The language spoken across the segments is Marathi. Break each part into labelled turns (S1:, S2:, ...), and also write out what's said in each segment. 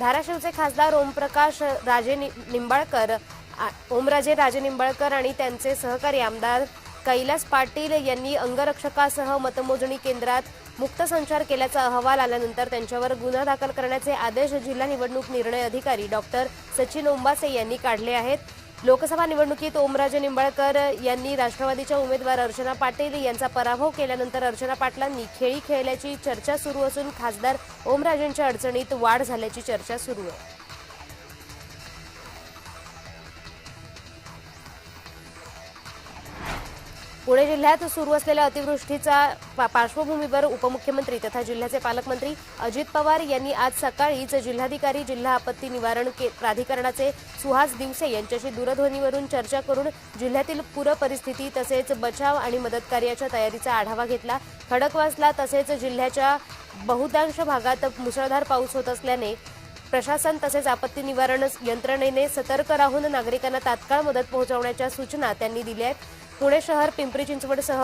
S1: धाराशिवचे खासदार ओमप्रकाश राजे नि- निंबाळकर आ- ओमराजे राजे निंबाळकर आणि त्यांचे सहकारी आमदार कैलास पाटील यांनी अंगरक्षकासह मतमोजणी केंद्रात मुक्त संचार केल्याचा अहवाल आल्यानंतर त्यांच्यावर गुन्हा दाखल करण्याचे आदेश जिल्हा निवडणूक निर्णय अधिकारी डॉक्टर सचिन ओंबासे यांनी काढले आहेत. लोकसभा निवडणुकीत ओमराजे निंबाळकर यांनी राष्ट्रवादीच्या उमेदवार अर्चना पाटील यांचा पराभव केल्यानंतर अर्चना पाटलांनी खेळी खेळल्याची चर्चा सुरू असून खासदार ओमराजेंच्या अडचणीत वाढ झाल्याची चर्चा सुरू आहे. पुणे जिल्ह्यात सुरू असलेल्या अतिवृष्टीचा पा- पार्श्वभूमीवर उपमुख्यमंत्री तथा जिल्ह्याचे पालकमंत्री अजित पवार यांनी आज सकाळीच जिल्हाधिकारी जिल्हा आपत्ती निवारण के- प्राधिकरणाचे सुहास दिवसे यांच्याशी दूरध्वनीवरून चर्चा करून जिल्ह्यातील पूर परिस्थिती तसेच बचाव आणि मदत कार्याच्या तयारीचा आढावा घेतला. खडकवासला तसेच जिल्ह्याच्या बहुतांश भागात मुसळधार पाऊस होत असल्याने प्रशासन तसेच आपत्ती निवारण यंत्रणेने सतर्क राहून नागरिकांना तात्काळ मदत पोहोचवण्याच्या सूचना त्यांनी दिल्या आहेत. पुणे शहर पिंपरी चिंचवडसह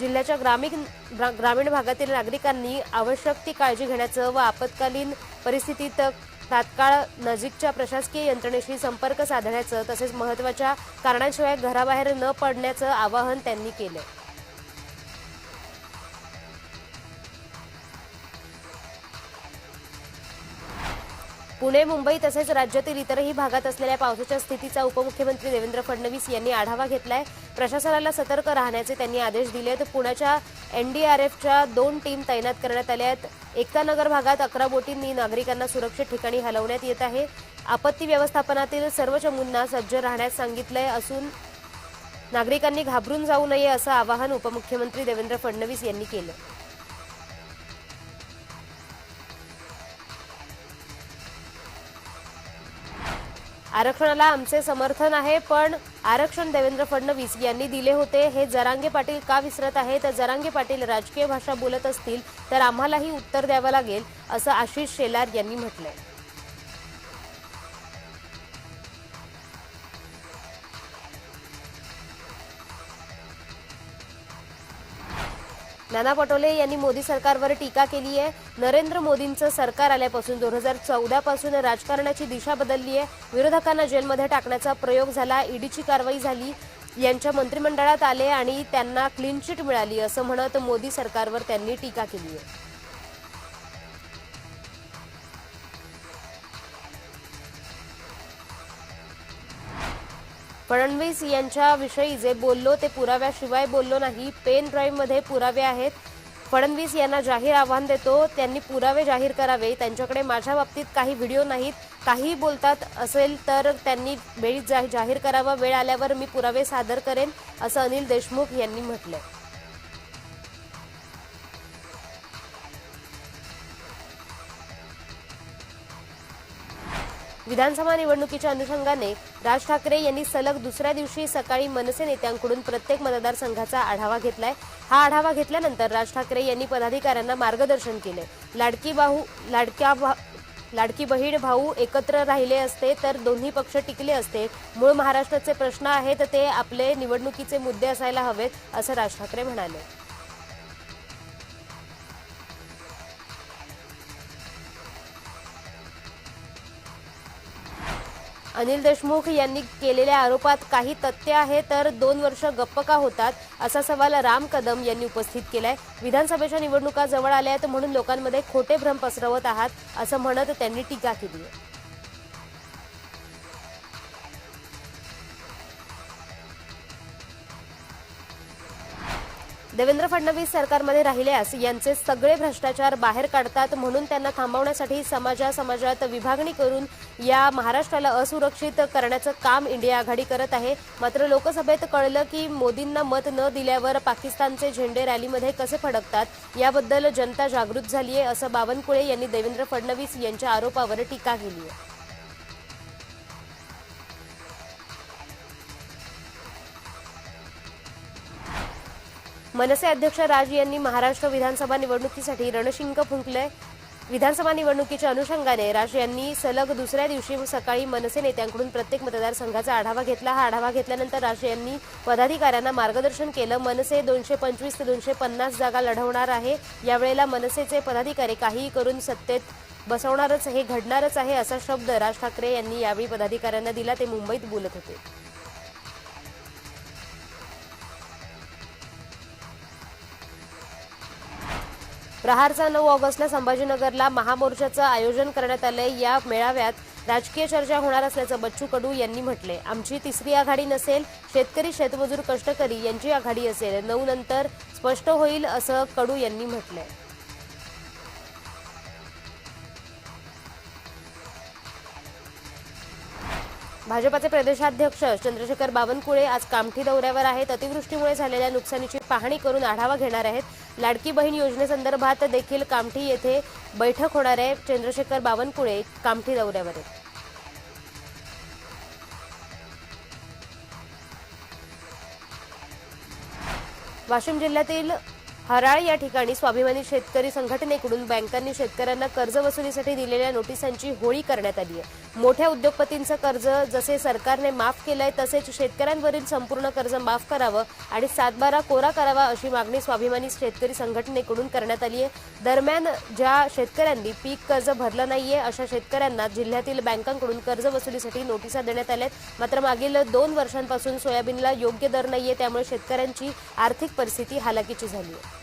S1: जिल्ह्याच्या ग्रामीण ग्रा- ग्रामीण भागातील नागरिकांनी आवश्यक ती काळजी घेण्याचं व आपत्कालीन परिस्थितीत तात्काळ नजीकच्या प्रशासकीय यंत्रणेशी संपर्क साधण्याचं तसेच महत्त्वाच्या कारणांशिवाय घराबाहेर न पडण्याचं आवाहन त्यांनी केलं. पुणे मुंबई तसेच राज्यातील इतरही भागात असलेल्या पावसाच्या स्थितीचा उपमुख्यमंत्री देवेंद्र फडणवीस यांनी आढावा घेतलाय. प्रशासनाला सतर्क राहण्याचे त्यांनी आदेश दिले आहेत पुण्याच्या एनडीआरएफच्या दोन टीम तैनात करण्यात आल्या आहेत. एकतानगर भागात अकरा बोटींनी नागरिकांना सुरक्षित ठिकाणी हलवण्यात येत आहे. आपत्ती व्यवस्थापनातील सर्व चमूंना सज्ज राहण्यास सांगितलंय असून नागरिकांनी घाबरून जाऊ नये असं आवाहन उपमुख्यमंत्री देवेंद्र फडणवीस यांनी केलं. आरक्षणाला आमचे समर्थन आहे पण आरक्षण देवेंद्र फडणवीस यांनी दिले होते. हे जरांगे पाटील का विसरत आहेत? जरांगे पाटील राजकीय भाषा बोलत असतील तर आम्हालाही उत्तर द्यावं लागेल असं आशिष शेलार यांनी म्हटलंय. नाना पटोले यांनी मोदी सरकारवर टीका केली आहे. नरेंद्र मोदींचं सरकार आल्यापासून दोन हजार चौदापासून राजकारणाची दिशा बदलली आहे. विरोधकांना जेलमध्ये टाकण्याचा प्रयोग झाला ईडीची कारवाई झाली यांच्या मंत्रिमंडळात आले आणि त्यांना क्लीन चिट मिळाली असं म्हणत मोदी सरकारवर त्यांनी टीका केली आहे. फडणवीस यांच्याविषयी जे बोललो ते पुराव्याशिवाय बोललो नाही. पेन ड्राईव्हमध्ये पुरावे आहेत. फडणवीस यांना जाहीर आव्हान देतो. त्यांनी पुरावे जाहीर करावे. त्यांच्याकडे माझ्या बाबतीत काही व्हिडिओ नाहीत. काही बोलतात असेल तर त्यांनी वेळीत जाहीर करावा. वेळ आल्यावर मी पुरावे सादर करेन असं अनिल देशमुख यांनी म्हटलंय. विधानसभा निवडणुकीच्या अनुषंगाने राज ठाकरे यांनी सलग दुसऱ्या दिवशी सकाळी मनसे नेत्यांकडून प्रत्येक मतदारसंघाचा आढावा घेतलाय. हा आढावा घेतल्यानंतर राज ठाकरे यांनी पदाधिकाऱ्यांना मार्गदर्शन केले. लाडकी बाहू लाडक्या भा- लाडकी बहीण भाऊ एकत्र राहिले असते तर दोन्ही पक्ष टिकले असते. मूळ महाराष्ट्राचे प्रश्न आहेत ते आपले निवडणुकीचे मुद्दे असायला हवेत असं राज ठाकरे म्हणाले. अनिल देशमुख यांनी केलेल्या आरोपात काही तथ्य आहे तर दोन वर्ष गप्प का होतात असा सवाल राम कदम यांनी उपस्थित केलाय. विधानसभेच्या निवडणुका जवळ आल्या आहेत म्हणून लोकांमध्ये खोटे भ्रम पसरवत आहात असं म्हणत त्यांनी टीका केली आहे. देवेंद्र फडणवीस सरकारमध्ये राहिल्यास यांचे सगळे भ्रष्टाचार बाहेर काढतात म्हणून त्यांना थांबवण्यासाठी समाजा समाजात विभागणी करून या महाराष्ट्राला असुरक्षित करण्याचं काम इंडिया आघाडी करत आहे. मात्र लोकसभेत कळलं की मोदींना मत न दिल्यावर पाकिस्तानचे झेंडे रॅलीमध्ये कसे फडकतात याबद्दल जनता जागृत झालीय असं बावनकुळे यांनी देवेंद्र फडणवीस यांच्या आरोपावर टीका केली आहे मनसे अध्यक्ष राज यांनी महाराष्ट्र विधानसभा निवडणुकीसाठी रणशिंग फुंकलंय विधानसभा निवडणुकीच्या अनुषंगाने राज यांनी सलग दुसऱ्या दिवशी सकाळी मनसे नेत्यांकडून प्रत्येक मतदारसंघाचा आढावा घेतला. हा आढावा घेतल्यानंतर राज यांनी पदाधिकाऱ्यांना मार्गदर्शन केलं. मनसे दोनशे पंचवीस ते दोनशे पन्नास जागा लढवणार आहे. यावेळेला मनसेचे पदाधिकारी काहीही करून सत्तेत बसवणारच हे घडणारच आहे असा शब्द राज ठाकरे यांनी यावेळी पदाधिकाऱ्यांना दिला. ते मुंबईत बोलत होते. प्रहारचा नऊ ऑगस्टला संभाजीनगरला महामोर्चाचं आयोजन करण्यात आलंय. या मेळाव्यात राजकीय चर्चा होणार असल्याचं बच्चू कडू यांनी म्हटले आमची तिसरी आघाडी नसेल शेतकरी शेतमजूर कष्टकरी यांची आघाडी असेल. नऊ नंतर स्पष्ट होईल असं कडू यांनी म्हटलंय. भाजपाचे प्रदेशाध्यक्ष चंद्रशेखर बावनकुळे आज कामठी दौऱ्यावर आहेत. अतिवृष्टीमुळे झालेल्या नुकसानीची पाहणी करून आढावा घेणार आहेत. लाडकी बहीण योजनेसंदर्भात देखील कामठी येथे बैठक होणार आहे. चंद्रशेखर बावनकुळे कामठी दौऱ्यावर आहेत. वाशिम जिल्ह्यातील हराळ या ठिकाणी स्वाभिमानी शेतकरी संघटनेकडून बँकांनी शेतकऱ्यांना कर्ज वसुलीसाठी दिलेल्या नोटिसांची होळी करण्यात आली आहे. मोठ्या उद्योगपतींचं कर्ज जसे सरकारने माफ केलंय तसेच शेतकऱ्यांवरील संपूर्ण कर्ज माफ करावं आणि सातबारा कोरा करावा अशी मागणी स्वाभिमानी शेतकरी संघटनेकडून करण्यात आली आहे. दरम्यान ज्या शेतकऱ्यांनी पीक कर्ज भरलं नाहीये अशा शेतकऱ्यांना जिल्ह्यातील बँकांकडून कर्ज वसुलीसाठी नोटिसा देण्यात आल्यात मात्र मागील दोन वर्षांपासून सोयाबीनला योग्य दर नाहीये त्यामुळे शेतकऱ्यांची आर्थिक परिस्थिती हालाकीची झाली आहे.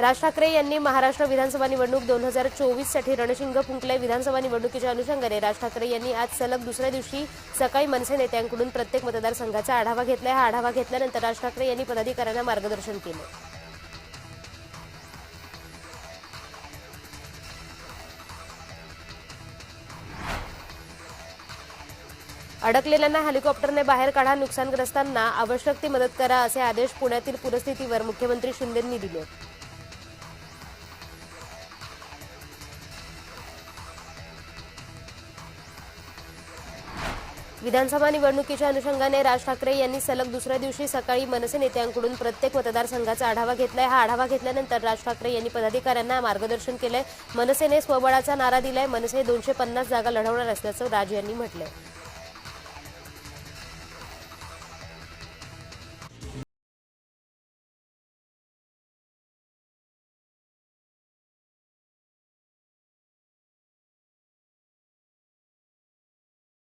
S1: राज ठाकरे यांनी महाराष्ट्र विधानसभा निवडणूक दोन हजार चोवीससाठी रणशिंग फुंकले विधानसभा निवडणुकीच्या अनुषंगाने राज ठाकरे यांनी आज सलग दुसऱ्या दिवशी सकाळी मनसे नेत्यांकडून प्रत्येक मतदारसंघाचा आढावा घेतला हा आढावा घेतल्यानंतर राज ठाकरे यांनी पदाधिकाऱ्यांना मार्गदर्शन केलं. अडकलेल्यांना हेलिकॉप्टरने बाहेर काढा नुकसानग्रस्तांना आवश्यक ती मदत करा असे आदेश पुण्यातील पूरस्थितीवर मुख्यमंत्री शिंदेंनी दिले. विधानसभा निवडणुकीच्या अनुषंगाने राज ठाकरे यांनी सलग दुसऱ्या दिवशी सकाळी मनसे नेत्यांकडून प्रत्येक मतदारसंघाचा आढावा घेतलाय. हा आढावा घेतल्यानंतर राज ठाकरे यांनी पदाधिकाऱ्यांना मार्गदर्शन केलंय. मनसेने स्वबळाचा नारा दिलाय. मनसे दोनशे पन्नास जागा लढवणार असल्याचं राज यांनी म्हटलंय.